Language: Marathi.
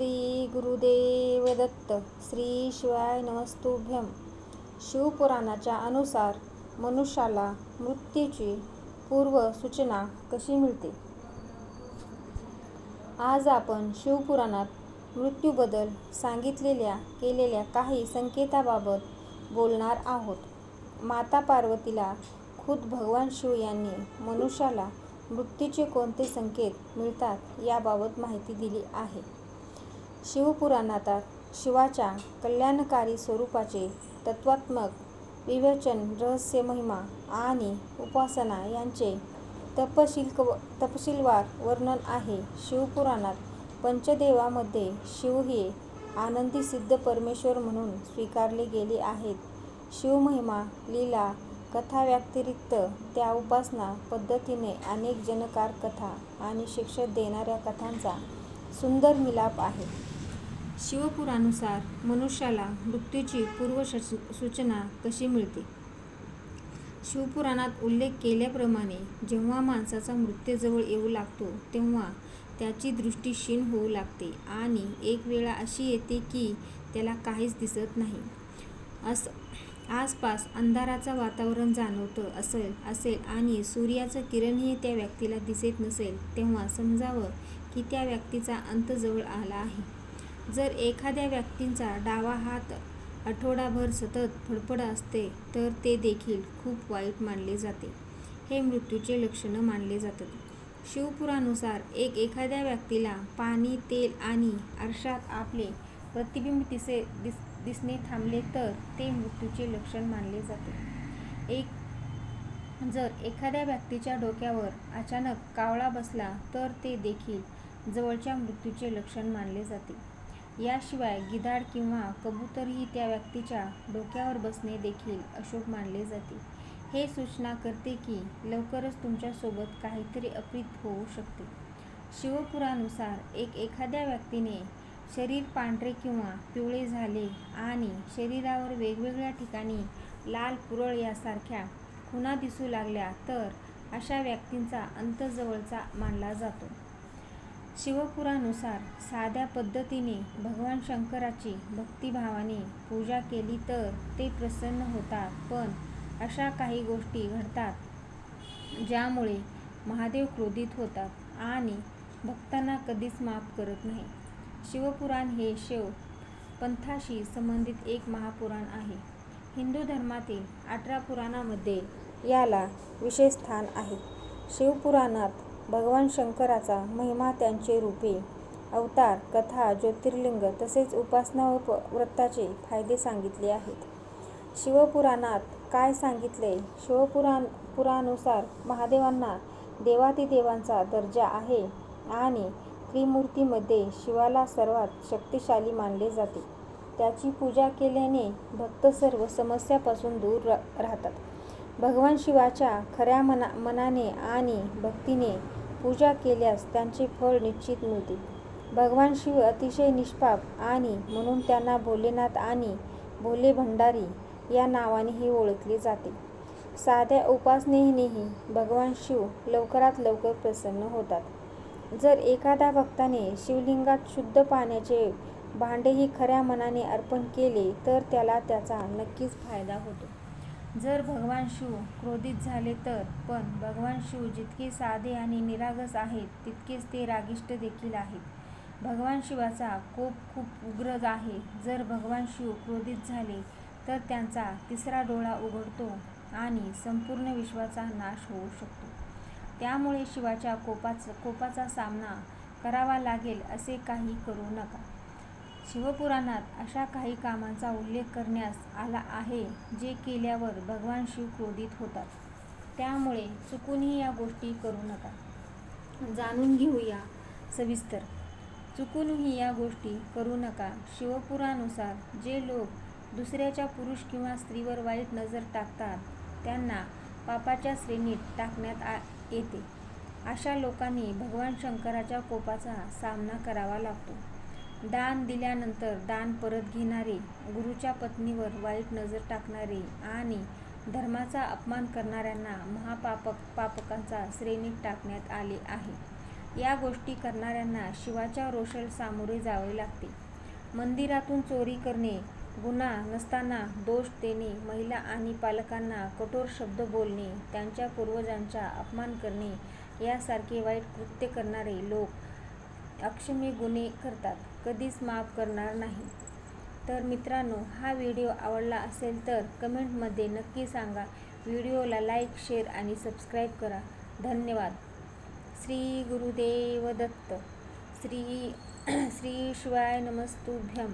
श्री गुरुदेव दत्त श्री शिवाय नमस्तुभ्यम शिवपुराणाच्या अनुसार मनुष्याला मृत्यूची पूर्व सूचना कशी मिळते? आज आपण शिवपुराणात मृत्यूबद्दल सांगितलेल्या केलेल्या काही संकेताबाबत बोलणार आहोत. माता पार्वतीला खुद भगवान शिव यांनी मनुष्याला मृत्यूचे कोणते संकेत मिळतात याबाबत माहिती दिली आहे. शिवपुराणात शिवाच्या कल्याणकारी स्वरूपाचे तत्वात्मक विवेचन रहस्य महिमा आणि उपासना यांचे तपशील तपशीलवार वर्णन आहे. शिवपुराणात पंचदेवामध्ये शिव हे आनंदी सिद्ध परमेश्वर म्हणून स्वीकारले गेले आहेत. शिवमहिमा लीला कथाव्यतिरिक्त त्या उपासना पद्धतीने अनेक जनकार कथा आणि शिक्षक देणाऱ्या कथांचा सुंदर मिलाप आहे. शिवपुरानुसार मनुष्याला मृत्यूची पूर्व सूचना कशी मिळते? शिवपुराणात उल्लेख केल्याप्रमाणे जेव्हा माणसाचा मृत्यूजवळ येऊ लागतो तेव्हा त्याची दृष्टी क्षीण होऊ लागते आणि एक वेळा अशी येते की त्याला काहीच दिसत नाही. असं आसपास अंधाराचं वातावरण जाणवतं असेल असेल आणि सूर्याचं किरणही त्या व्यक्तीला दिसत नसेल तेव्हा समजावं की त्या व्यक्तीचा अंत जवळ आला आहे. जर एखाद्या व्यक्तींचा डावा हात आठवडाभर सतत फडफड असते तर ते देखील खूप वाईट मानले जाते. हे मृत्यूचे लक्षण मानले जातात. शिवपुरानुसार एक एखाद्या व्यक्तीला पाणी तेल आणि आरशात आपले प्रतिबिंब दिसे दिस दिसणे थांबले तर ते मृत्यूचे लक्षण मानले जाते. एक जर एखाद्या व्यक्तीच्या डोक्यावर अचानक कावळा बसला तर ते देखील जवळच्या मृत्यूचे लक्षण मानले जाते. याशिवाय गिधाड किंवा कबूतरही त्या व्यक्तीच्या डोक्यावर बसणे देखील अशुभ मानले जाते. हे सूचना करते की लवकरच तुमच्यासोबत काहीतरी अप्रित होऊ शकते. शिवपुरानुसार एक एखाद्या व्यक्तीने शरीर पांढरे किंवा पिवळे झाले आणि शरीरावर वेगवेगळ्या ठिकाणी लाल पुरळ यासारख्या खुणा दिसू लागल्या तर अशा व्यक्तींचा अंतजवळचा मानला जातो. शिवपुराणानुसार साध्या पद्धतीने भगवान शंकराची भक्तिभावाने पूजा केली तर ते प्रसन्न होतात. पण अशा काही गोष्टी घडतात ज्यामुळे महादेव क्रोधित होतात आणि भक्तांना कधीच माफ करत नाही. शिवपुराण हे शिव पंथाशी संबंधित एक महापुराण आहे. हिंदू धर्मातील अठरा पुराणामध्ये याला विशेष स्थान आहे. शिवपुराणात भगवान शंकराचा महिमा त्यांचे रूपे अवतार कथा ज्योतिर्लिंग तसेच उपासना व व्रताचे फायदे सांगितले आहेत. शिवपुराणात काय सांगितले? शिवपुराण पुरानुसार महादेवांना देवातिदेवांचा दर्जा आहे आणि त्रिमूर्तीमध्ये शिवाला सर्वात शक्तिशाली मानले जाते. त्याची पूजा केल्याने भक्त सर्व समस्यापासून दूर राहतात. भगवान शिवाच्या खऱ्या मना मनाने आणि भक्तीने पूजा केल्यास त्यांचे फळ निश्चित मिळते. भगवान शिव अतिशय निष्पाप आणि म्हणून त्यांना भोलेनाथ आणि भोले भंडारी या नावानेही ओळखले जाते. साध्या उपासनेनेही भगवान शिव लवकरात लवकर प्रसन्न होतात. जर एखाद्या भक्ताने शिवलिंगात शुद्ध पाण्याचे भांडेही खऱ्या मनाने अर्पण केले तर त्याला त्याचा नक्कीच फायदा होतो. जर भगवान शिव क्रोधित झाले तर पण भगवान शिव जितके साधे आणि निरागस आहेत तितकेच ते रागिष्ट देखील आहेत. भगवान शिवाचा कोप खूप उग्र आहे. जर भगवान शिव क्रोधित झाले तर त्यांचा तिसरा डोळा उघडतो आणि संपूर्ण विश्वाचा नाश होऊ शकतो. त्यामुळे शिवाच्या कोपाचा कोपाचा सामना करावा लागेल असे काही करू नका. शिवपुराणात अशा काही कामांचा उल्लेख करण्यास आला आहे जे केल्यावर भगवान शिव क्रोधित होतात. त्यामुळे चुकूनही या गोष्टी करू नका. जाणून घेऊया सविस्तर. चुकूनही या गोष्टी करू नका. शिवपुरानुसार जे लोक दुसऱ्याच्या पुरुष किंवा स्त्रीवर वाईट नजर टाकतात त्यांना पापाच्या श्रेणीत टाकण्यात आ येते. अशा लोकांनी भगवान शंकराच्या कोपाचा सामना करावा लागतो. दान दिल्यानंतर दान परत घेणारे गुरुच्या पत्नीवर वाईट नजर टाकणारे आणि धर्माचा अपमान करणाऱ्यांना महापापक पापकांचा श्रेणीत टाकण्यात आले आहे. या गोष्टी करणाऱ्यांना शिवाच्या रोषल सामोरे जावे लागते. मंदिरातून चोरी करणे गुन्हा नसताना दोष देणे महिला आणि पालकांना कठोर शब्द बोलणे त्यांच्या पूर्वजांचा अपमान करणे यासारखे वाईट कृत्य करणारे लोक अक्षमी गुन्हे करतात. कधीच माफ करणार नाही. तर मित्रांनो हा व्हिडिओ आवडला असेल तर कमेंटमध्ये नक्की सांगा. व्हिडिओला लाईक शेअर आणि सबस्क्राईब करा. धन्यवाद. श्री गुरुदेव दत्त श्री श्री शिवाय नमस्तुभ्यम.